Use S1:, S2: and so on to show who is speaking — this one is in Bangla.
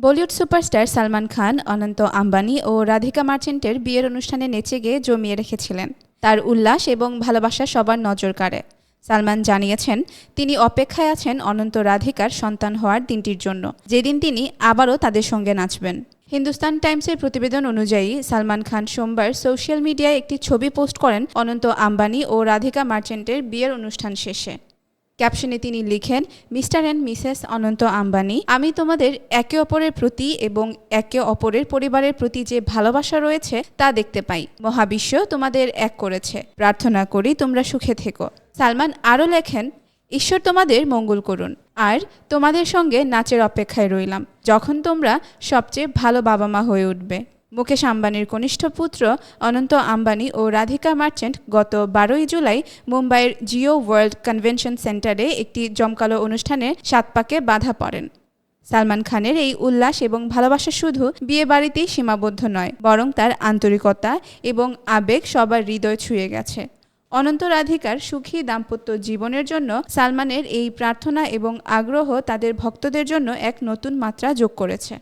S1: বলিউড সুপারস্টার সালমান খান, অনন্ত আম্বানি ও রাধিকা মার্চেন্টের বিয়ের অনুষ্ঠানে নেচে গিয়ে জমিয়ে রেখেছিলেন। তার উল্লাস এবং ভালোবাসা সবার নজর কাড়ে। সালমান জানিয়েছেন, তিনি অপেক্ষায় আছেন অনন্ত রাধিকার সন্তান হওয়ার দিনটির জন্য। যেদিন তিনি আবারও তাদের সঙ্গে নাচবেন। হিন্দুস্তান টাইমসের প্রতিবেদন অনুযায়ী, সালমান খান সোমবার সোশ্যাল মিডিয়ায় একটি ছবি পোস্ট করেন অনন্ত আম্বানি ও রাধিকা মার্চেন্টের বিয়ের অনুষ্ঠান শেষে। ক্যাপশনে তিনি লিখেন, Mr and Mrs Anant Ambani, আমি তোমাদের একে অপরের প্রতি এবং একে অপরের পরিবারের প্রতি যে ভালোবাসা রয়েছে তা দেখতে পাই। মহাবিশ্ব তোমাদের এক করেছে। প্রার্থনা করি তোমরা সুখে থেকো। সালমান আরও লেখেন, ঈশ্বর তোমাদের মঙ্গল করুন, আর তোমাদের সঙ্গে নাচের অপেক্ষায় রইলাম, যখন তোমরা সবচেয়ে ভালো বাবা মা হয়ে উঠবে। মুকেশ আম্বানির কনিষ্ঠ পুত্র অনন্ত আম্বানি ও রাধিকা মার্চেন্ট গত বারোই জুলাই মুম্বাইয়ের জিও ওয়ার্ল্ড কনভেনশন সেন্টারে একটি জমকালো অনুষ্ঠানে সাত পাকে বাধা পড়েন। সালমান খানের এই উল্লাস এবং ভালোবাসা শুধু বিয়ে বাড়িতেই সীমাবদ্ধ নয়, বরং তার আন্তরিকতা এবং আবেগ সবার হৃদয় ছুঁয়ে গেছে। অনন্ত রাধিকার সুখী দাম্পত্য জীবনের জন্য সালমানের এই প্রার্থনা এবং আগ্রহ তাদের ভক্তদের জন্য এক নতুন মাত্রা যোগ করেছে।